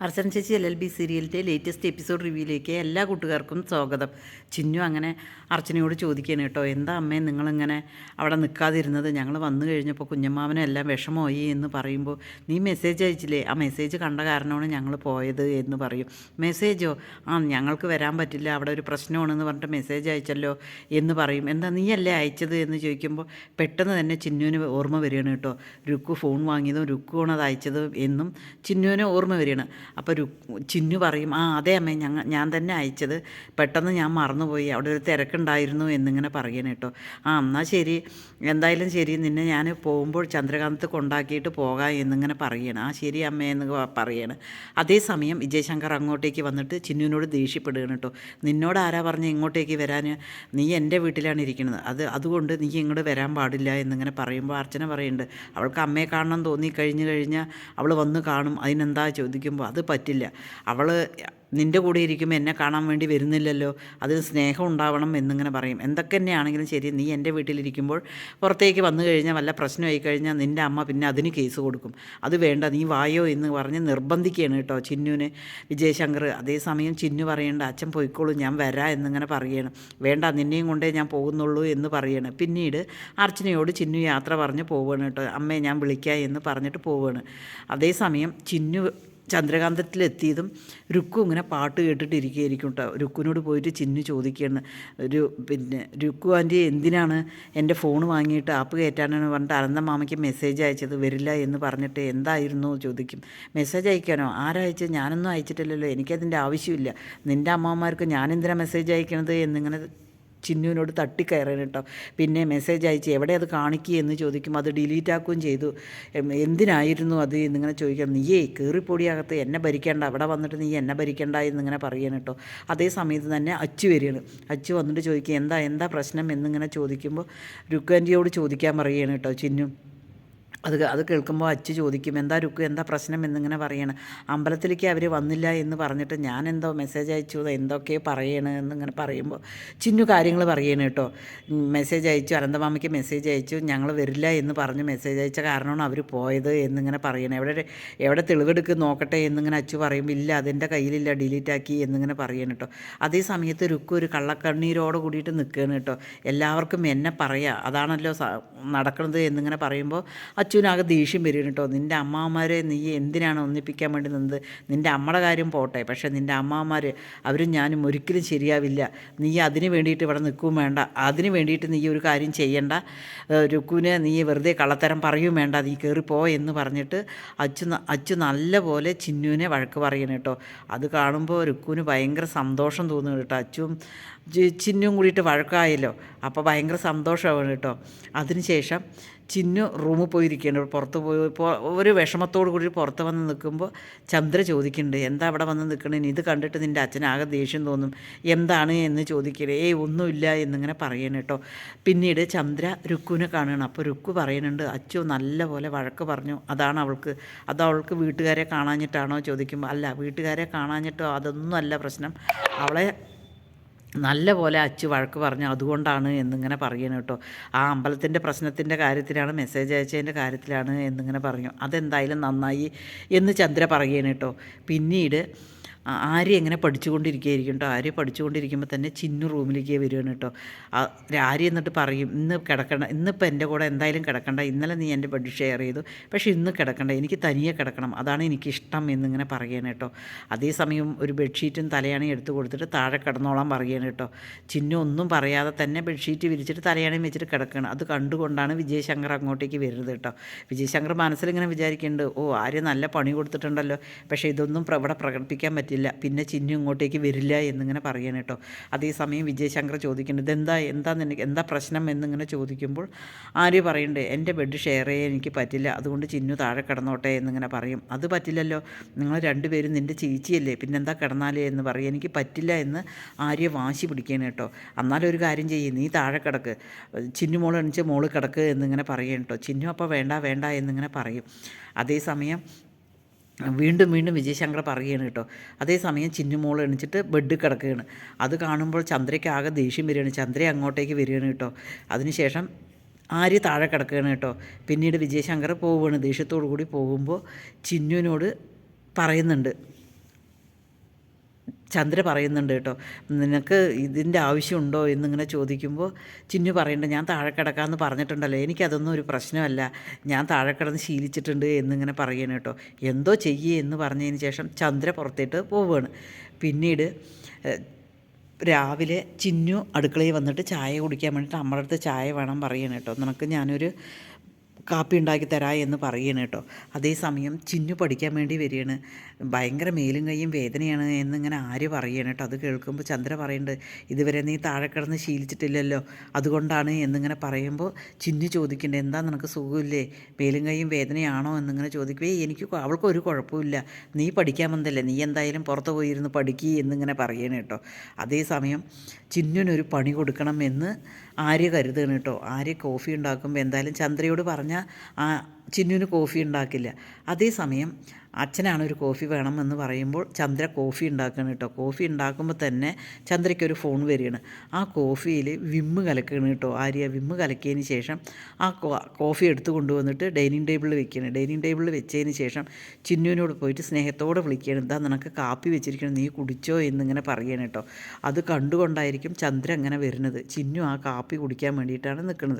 അർച്ചന ചേച്ചി L L B സീരിയലിന്റെ latest episode റിവ്യൂയിലേക്ക് എല്ലാ കൂട്ടുകാർക്കും സ്വാഗതം. ചിന്നു അങ്ങനെ അർച്ചനയോട് ചോദിക്കുകയാണ് കേട്ടോ എന്താ അമ്മേ നിങ്ങളിങ്ങനെ അവിടെ നിൽക്കാതിരുന്നത്? ഞങ്ങൾ വന്നു കഴിഞ്ഞപ്പോൾ കുഞ്ഞമ്മാവനെ എല്ലാം വിഷമമായി എന്ന് പറയുമ്പോൾ നീ മെസ്സേജ് അയച്ചില്ലേ? ആ മെസ്സേജ് കണ്ട കാരണമാണ് ഞങ്ങൾ പോയത് എന്ന് പറയും. മെസ്സേജോ ആ ഞങ്ങൾക്ക് വരാൻ പറ്റില്ല അവിടെ ഒരു പ്രശ്നമാണെന്ന് പറഞ്ഞിട്ട് മെസ്സേജ് അയച്ചല്ലോ എന്ന് പറയും. എന്താ നീയല്ലേ അയച്ചത്? എന്ന് ചോദിക്കുമ്പോൾ പെട്ടെന്ന് തന്നെ ചിന്നുവിന് ഓർമ്മ വരികയാണ് കേട്ടോ. രുക്കു ഫോൺ വാങ്ങിയതും രുക്കുവാണ് അത് അയച്ചതും എന്നും ചിന്നുവിന് ഓർമ്മ വരികയാണ്. അപ്പോൾ ചിന്നു പറയും ആ അതെ അമ്മേ ഞങ്ങൾ ഞാൻ തന്നെ അയച്ചത്. പെട്ടെന്ന് ഞാൻ മറന്നുപോയി. അവിടെ ഒരു തിരക്കുണ്ടായിരുന്നു എന്നിങ്ങനെ പറയണേ കേട്ടോ. ആ എന്നാൽ ശരി. എന്തായാലും ശരി. നിന്നെ ഞാൻ പോകുമ്പോൾ ചന്ദ്രകാന്ത് കൊണ്ടാക്കിയിട്ട് പോകാം എന്നിങ്ങനെ പറയണം. ആ ശരി അമ്മേ എന്ന് പറയണം. അതേസമയം വിജയശങ്കർ അങ്ങോട്ടേക്ക് വന്നിട്ട് ചിന്നുവിനോട് ദേഷ്യപ്പെടുകയാണ് കേട്ടോ. നിന്നോട് ആരാ പറഞ്ഞ് ഇങ്ങോട്ടേക്ക് വരാൻ നീ എന്റെ വീട്ടിലാണ് ഇരിക്കുന്നത് അത് അതുകൊണ്ട് നീ ഇങ്ങോട്ട് വരാൻ പാടില്ല എന്നിങ്ങനെ പറയുമ്പോൾ അർച്ചന പറയുന്നുണ്ട്. അവൾക്ക് അമ്മയെ കാണണം തോന്നി കഴിഞ്ഞു കഴിഞ്ഞാൽ അവൾ വന്ന് കാണും. അതിനെന്താ ചോദിക്കുമ്പോൾ അത് പറ്റില്ല. അവൾ നിന്റെ കൂടെ ഇരിക്കുമ്പോൾ എന്നെ കാണാൻ വേണ്ടി വരുന്നില്ലല്ലോ. അതിന് സ്നേഹം ഉണ്ടാവണം എന്നിങ്ങനെ പറയും. എന്തൊക്കെ തന്നെയാണെങ്കിലും ശരി നീ എന്റെ വീട്ടിലിരിക്കുമ്പോൾ പുറത്തേക്ക് വന്നു കഴിഞ്ഞാൽ വല്ല പ്രശ്നമായി കഴിഞ്ഞാൽ നിന്റെ അമ്മ പിന്നെ അതിന് കേസ് കൊടുക്കും. അത് വേണ്ട നീ വായോ എന്ന് പറഞ്ഞ് നിർബന്ധിക്കുകയാണ് കേട്ടോ ചിന്നുവിന് വിജയശങ്കർ. അതേസമയം ചിന്നു പറയേണ്ട അച്ഛൻ പോയിക്കോളൂ ഞാൻ വരാം എന്നിങ്ങനെ പറയണം വേണ്ട നിന്നെയും കൊണ്ടേ ഞാൻ പോകുന്നുള്ളൂ എന്ന് പറയണം. പിന്നീട് അർച്ചനയോട് ചിന്നു യാത്ര പറഞ്ഞ് പോവുകയാണ് കേട്ടോ. അമ്മയെ ഞാൻ വിളിക്കാം എന്ന് പറഞ്ഞിട്ട് പോവുകയാണ്. അതേസമയം ചിന്നു ചന്ദ്രകാന്തത്തിലെത്തിയതും രുക്കു ഇങ്ങനെ പാട്ട് കേട്ടിട്ടിരിക്കുകയായിരിക്കും കേട്ടോ രുക്കുവിനോട് പോയിട്ട് ചിന്നു ചോദിക്കുകയാണ്. ഒരു പിന്നെ രുക്കു ആന്റി എന്തിനാണ് എന്റെ ഫോൺ വാങ്ങിയിട്ട് ആപ്പ് കയറ്റാനാണ് പറഞ്ഞിട്ട് അനന്ത മാമയ്ക്ക് മെസ്സേജ് അയച്ചത്? വരില്ല എന്ന് പറഞ്ഞിട്ട് എന്തായിരുന്നു ചോദിക്കും. മെസ്സേജ് അയക്കാനോ? ആരയച്ച് ഞാനൊന്നും അയച്ചിട്ടില്ലല്ലോ. എനിക്കതിന്റെ ആവശ്യമില്ല. നിന്റെ അമ്മമാർക്ക് ഞാനെന്തിനാണ് മെസ്സേജ് അയക്കണത് എന്നിങ്ങനെ ചിന്നുവിനോട് തട്ടിക്കയറാൻ കേട്ടോ പിന്നെ മെസ്സേജ് അയച്ച് എവിടെ അത് കാണിക്കുക എന്ന് ചോദിക്കും. അത് ഡിലീറ്റ് ആക്കുകയും ചെയ്തു. എന്തിനായിരുന്നു അത്? എന്നിങ്ങനെ ചോദിക്കാം. നീയേ കീറിപ്പൊടിയകത്ത് എന്നെ ഭരിക്കേണ്ട അവിടെ വന്നിട്ട് നീ എന്നെ ഭരിക്കേണ്ട എന്നിങ്ങനെ പറയണം കേട്ടോ അതേ സമയത്ത് തന്നെ അച്ചു വരികയാണ്. അച്ചു വന്നിട്ട് ചോദിക്കുക എന്താ എന്താ പ്രശ്നം? എന്നിങ്ങനെ ചോദിക്കുമ്പോൾ രുക്കാന്റിയോട് ചോദിക്കാൻ പറയുകയാണ് കേട്ടോ ചിന്നു. അത് അത് കേൾക്കുമ്പോൾ അച്ചു ചോദിക്കും എന്താ രുക്കു? എന്താ പ്രശ്നം? എന്നിങ്ങനെ പറയണം. അമ്പലത്തിലേക്ക് അവർ വന്നില്ല എന്ന് പറഞ്ഞിട്ട് ഞാൻ എന്തോ മെസ്സേജ് അയച്ചു എന്തൊക്കെ പറയണ എന്നിങ്ങനെ പറയുമ്പോൾ ചിന്നു കാര്യങ്ങൾ പറയണേ കേട്ടോ. മെസ്സേജ് അയച്ചു അനന്തമാമയ്ക്ക് മെസ്സേജ് അയച്ചു ഞങ്ങൾ വരില്ല എന്ന് പറഞ്ഞ് മെസ്സേജ് അയച്ച കാരണമാണ് അവർ പോയത് എന്നിങ്ങനെ പറയണം. എവിടെ എവിടെ തെളിവെടുക്ക് നോക്കട്ടെ എന്നിങ്ങനെ അച്ചു പറയുമ്പോൾ ഇല്ല അതെന്റെ കയ്യിലില്ല ഡിലീറ്റ് ആക്കി എന്നിങ്ങനെ പറയണം കേട്ടോ. അതേ സമയത്ത് രുക്കു ഒരു കള്ളക്കണ്ണീരോട് കൂടിയിട്ട് നിൽക്കുകയാണ് കേട്ടോ. എല്ലാവർക്കും എന്നെ പറയാം അതാണല്ലോ നടക്കുന്നത് എന്നിങ്ങനെ പറയുമ്പോൾ അച്ഛനാകെ ദേഷ്യം വരും കേട്ടോ. നിന്റെ അമ്മാവന്മാരെ നീ എന്തിനാണ് ഒന്നിപ്പിക്കാൻ വേണ്ടി നിന്നത്? നിന്റെ അമ്മയുടെ കാര്യം പോട്ടെ. പക്ഷേ നിന്റെ അമ്മാവന്മാർ അവരും ഞാനും ഒരിക്കലും ശരിയാവില്ല. നീ അതിന് വേണ്ടിയിട്ട് ഇവിടെ നിൽക്കുകയും വേണ്ട. അതിന് വേണ്ടിയിട്ട് നീ ഒരു കാര്യം ചെയ്യണ്ട. രുക്കുവിനെ നീ വെറുതെ കള്ളത്തരം പറയും വേണ്ട. നീ കയറിപ്പോ എന്ന് പറഞ്ഞിട്ട് അച്ചു അച്ചു നല്ലപോലെ ചിന്നുവിനെ വഴക്ക് പറയണം കേട്ടോ. അത് കാണുമ്പോൾ രുക്കുവിന് ഭയങ്കര സന്തോഷം തോന്നുന്നു കേട്ടോ. അച്ചും ചി- ചിന്നും കൂടിയിട്ട് വഴക്കായല്ലോ. അപ്പോൾ ഭയങ്കര സന്തോഷമാണ് കേട്ടോ. അതിനുശേഷം ചിന്നു റൂമിൽ പോയിരിക്കുകയാണ്. പുറത്ത് പോയി ഒരു വിഷമത്തോടു കൂടി പുറത്ത് വന്ന് നിൽക്കുമ്പോൾ ചന്ദ്ര ചോദിക്കുന്നുണ്ട് എന്താ അവിടെ വന്ന് നിൽക്കണേ? ഇത് കണ്ടിട്ട് നിന്റെ അച്ഛനാകെ ദേഷ്യം തോന്നും. എന്താണ് എന്ന് ചോദിക്കണേ ഏയ് ഒന്നുമില്ല എന്നിങ്ങനെ പറയണം കേട്ടോ. പിന്നീട് ചന്ദ്ര രുക്കുവിനെ കാണുകയാണ്. അപ്പോൾ രുക്കു പറയുന്നുണ്ട് അച്ചു നല്ലപോലെ വഴക്ക് പറഞ്ഞു. അതാണ് അവൾക്ക്. അത് അവൾക്ക് വീട്ടുകാരെ കാണാഞ്ഞിട്ടാണോ? ചോദിക്കുമ്പോൾ അല്ല വീട്ടുകാരെ കാണാഞ്ഞിട്ടോ? അതൊന്നും അല്ല പ്രശ്നം. അവളെ നല്ല പോലെ അച്ചു വഴക്ക് പറഞ്ഞു അതുകൊണ്ടാണ് എന്നിങ്ങനെ പറയണം കേട്ടോ. ആ അമ്പലത്തിന്റെ പ്രശ്നത്തിന്റെ കാര്യത്തിലാണ് മെസ്സേജ് അയച്ചതിന്റെ കാര്യത്തിലാണ് എന്നിങ്ങനെ പറഞ്ഞു അതെന്തായാലും നന്നായി എന്ന് ചന്ദ്ര പറയണം കേട്ടോ. പിന്നീട് ആര്യ എങ്ങനെ പഠിച്ചുകൊണ്ടിരിക്കുകയായിരിക്കും കേട്ടോ ആര്യ പഠിച്ചുകൊണ്ടിരിക്കുമ്പോൾ തന്നെ ചിന്നു റൂമിലേക്ക് വരികയാണ് കേട്ടോ ആര്യ എന്നിട്ട് പറയും ഇന്ന് കിടക്കണ്ട ഇന്നിപ്പോൾ എന്റെ കൂടെ എന്തായാലും കിടക്കണ്ട ഇന്നലെ നീ എന്റെ ബെഡ് ഷെയർ ചെയ്തു പക്ഷേ ഇന്ന് കിടക്കണ്ട എനിക്ക് തനിയെ കിടക്കണം അതാണ് എനിക്കിഷ്ടം എന്നിങ്ങനെ പറയണം കേട്ടോ അതേസമയം ഒരു ബെഡ്ഷീറ്റും തലയാണി എടുത്തു കൊടുത്തിട്ട് താഴെ കിടന്നോളാൻ പറയണം കേട്ടോ ചിന്നു ഒന്നും പറയാതെ തന്നെ ബെഡ്ഷീറ്റ് വിരിച്ചിട്ട് തലയാണി വെച്ചിട്ട് കിടക്കണം അത് കണ്ടുകൊണ്ടാണ് വിജയശങ്കർ അങ്ങോട്ടേക്ക് വരുന്നത് കേട്ടോ വിജയശങ്കർ മനസ്സിലിങ്ങനെ വിചാരിക്കുന്നുണ്ട് ഓ ആര്യ നല്ല പണി കൊടുത്തിട്ടുണ്ടല്ലോ പക്ഷേ ഇതൊന്നും ഇവിടെ പ്രകടിപ്പിക്കാൻ പറ്റില്ല. പിന്നെ ചിന്നു ഇങ്ങോട്ടേക്ക് വരില്ല എന്നിങ്ങനെ പറയണം കേട്ടോ. അതേസമയം വിജയശങ്കർ ചോദിക്കുന്നുണ്ട് ഇതെന്താ? എന്താ നിനക്ക്? എന്താ പ്രശ്നം? എന്നിങ്ങനെ ചോദിക്കുമ്പോൾ ആര്യ പറയണ്ടേ എന്റെ ബെഡ് ഷെയർ ചെയ്യാൻ എനിക്ക് പറ്റില്ല. അതുകൊണ്ട് ചിന്നു താഴെ കിടന്നോട്ടെ എന്നിങ്ങനെ പറയും. അത് പറ്റില്ലല്ലോ. നിങ്ങൾ രണ്ടുപേരും നിന്റെ ചേച്ചിയല്ലേ. പിന്നെന്താ കിടന്നാലേ? എന്ന് പറയും. എനിക്ക് പറ്റില്ല എന്ന് ആര്യ വാശി പിടിക്കണം കേട്ടോ. എന്നാലും ഒരു കാര്യം ചെയ്യ്. നീ താഴെ കിടക്ക്. ചിന്നു മോൾ എണിച്ച് മോൾ കിടക്ക് എന്നിങ്ങനെ പറയും കേട്ടോ. ചിന്നു അപ്പോൾ വേണ്ട വേണ്ട എന്നിങ്ങനെ പറയും. അതേസമയം വീണ്ടും വീണ്ടും വിജയശങ്കർ പറയുകയാണ് കേട്ടോ. അതേസമയം ചിന്നുമോൾ എണിച്ചിട്ട് ബെഡ് കിടക്കുകയാണ്. അത് കാണുമ്പോൾ ചന്ദ്രയ്ക്ക് ആകെ ദേഷ്യം വരികയാണ്. ചന്ദ്ര അങ്ങോട്ടേക്ക് വരികയാണ് കേട്ടോ. അതിനുശേഷം ആര്യ താഴെ കിടക്കുകയാണ് കേട്ടോ. പിന്നീട് വിജയശങ്കർ പോവുകയാണ്. ദേഷ്യത്തോടു കൂടി പോകുമ്പോൾ ചിന്നുവിനോട് പറയുന്നുണ്ട്. ചന്ദ്ര പറയുന്നുണ്ട് കേട്ടോ നിനക്ക് ഇതിന്റെ ആവശ്യമുണ്ടോ? എന്നിങ്ങനെ ചോദിക്കുമ്പോൾ ചിന്നു പറയണ്ട ഞാൻ താഴെ കിടക്കാമെന്ന് പറഞ്ഞിട്ടുണ്ടല്ലോ എനിക്കതൊന്നും ഒരു പ്രശ്നമല്ല ഞാൻ താഴെ കിടന്ന് ശീലിച്ചിട്ടുണ്ട് എന്നിങ്ങനെ പറയണം കേട്ടോ. എന്തോ ചെയ്യേ എന്ന് പറഞ്ഞതിന് ശേഷം ചന്ദ്ര പുറത്തേട്ട് പോവുകയാണ് പിന്നീട് രാവിലെ ചിന്നു അടുക്കളയിൽ വന്നിട്ട് ചായ കുടിക്കാൻ വേണ്ടിയിട്ട് അമ്മയുടെ അടുത്ത് ചായ വേണം പറയണം കേട്ടോ. നിനക്ക് ഞാനൊരു കാപ്പി ഉണ്ടാക്കി തരാ എന്ന് പറയണം കേട്ടോ. അതേസമയം ചിന്നു പഠിക്കാൻ വേണ്ടി വരികയാണ്. ഭയങ്കര മേലും കൈയും വേദനയാണ് എന്നിങ്ങനെ ആര് പറയണം കേട്ടോ. അത് കേൾക്കുമ്പോൾ ചന്ദ്ര പറയുന്നുണ്ട് ഇതുവരെ നീ താഴെ കിടന്ന് ശീലിച്ചിട്ടില്ലല്ലോ. അതുകൊണ്ടാണ് എന്നിങ്ങനെ പറയുമ്പോൾ ചിന്നു ചോദിക്കേണ്ടത് എന്താ നിനക്ക് സുഖമില്ലേ? മേലും കൈയും വേദനയാണോ? എന്നിങ്ങനെ ചോദിക്കുവേ എനിക്ക് അവൾക്ക് ഒരു കുഴപ്പമില്ല നീ പഠിക്കാൻ വന്നല്ലേ നീ എന്തായാലും പുറത്ത് പോയിരുന്ന് പഠിക്കുക എന്നിങ്ങനെ പറയണം കേട്ടോ. അതേസമയം ചിന്നുവിനൊരു പണി കൊടുക്കണം എന്ന് ആര്യ കരുതുകയാണ് കേട്ടോ. ആര്യ കോഫി ഉണ്ടാക്കുമ്പോൾ എന്തായാലും ചന്ദ്രയോട് പറഞ്ഞാൽ ആ ചിന്നുവിന് കോഫി ഉണ്ടാക്കില്ല. അതേസമയം അച്ഛനാണ് ഒരു കോഫി വേണമെന്ന് പറയുമ്പോൾ ചന്ദ്ര കോഫി ഉണ്ടാക്കുകയാണ് കേട്ടോ. കോഫി ഉണ്ടാക്കുമ്പോൾ തന്നെ ചന്ദ്രയ്ക്കൊരു ഫോൺ വരികയാണ്. ആ കോഫിയിൽ വിമ്മ് കലക്കുകയാണ് കേട്ടോ. ആര്യ വിമ്മ് കലക്കിയതിന് ശേഷം ആ കോഫി എടുത്തു കൊണ്ടുവന്നിട്ട് ഡൈനിങ് ടേബിളിൽ വെക്കുകയാണ്. ഡൈനിങ് ടേബിളിൽ വെച്ചതിന് ശേഷം ചിന്നുവിനോട് പോയിട്ട് സ്നേഹത്തോടെ വിളിക്കുകയാണ്. എന്താ നിനക്ക് കാപ്പി വെച്ചിരിക്കണം. നീ കുടിച്ചോ എന്നിങ്ങനെ പറയണം കേട്ടോ. അത് കണ്ടുകൊണ്ടായിരിക്കും ചന്ദ്ര അങ്ങനെ വരുന്നത്. ചിന്നു ആ കാപ്പി കുടിക്കാൻ വേണ്ടിയിട്ടാണ് നിൽക്കുന്നത്.